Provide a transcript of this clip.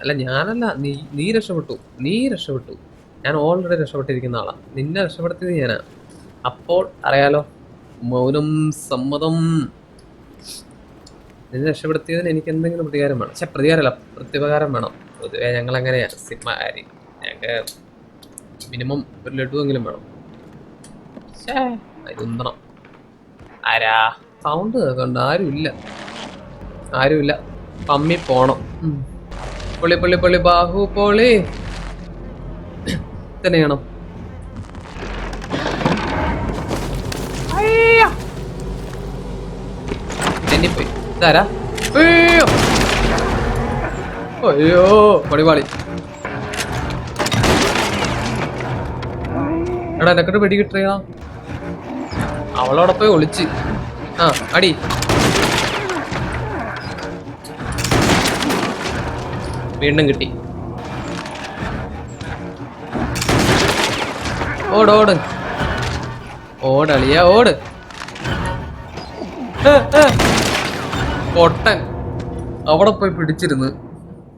അല്ല ഞാനല്ല നീ നീ രക്ഷപ്പെട്ടു. നീ രക്ഷപ്പെട്ടു. ഞാൻ ഓൾറെഡി രക്ഷപ്പെട്ടിരിക്കുന്ന ആളാ. നിന്നെ രക്ഷപ്പെടുത്തിയത് ഞാനാ. അപ്പോൾ അറിയാലോ മൗനം സമ്മതം. നിന്നെ രക്ഷപ്പെടുത്തിയതിന് എനിക്ക് എന്തെങ്കിലും പ്രതികാരം വേണം. പക്ഷെ പ്രതികാരമല്ല പ്രത്യുപകാരം വേണം. പൊതുവെ ഞങ്ങൾ സിമ്മ ആരി. ഞങ്ങൾക്ക് മിനിമം ഒരു ലഡു എങ്കിലും വേണം ആരാ? സൗണ്ട് കേൾക്കണ്ട. ആരുമില്ല. ആരുമില്ല. പമ്മി പോണം. പൊളി പൊളി പൊളി ബാഹു പൊളി. തന്നെയാണോ. തെന്നിപ്പോയി. ഇതാരാ? അയ്യോ! അയ്യോ! പടിപാളി എടാ എനക്കിട്ട് പിടി കിട്ടിയാ അവളോടൊപ്പം ഒളിച്ച്. ആ അടി. വീണ്ടും കിട്ടി. ഓട് ഓട്. ഓട് അളിയ ഓട്. പൊട്ടൻ. അവിടെ പോയി പിടിച്ചിരുന്ന്.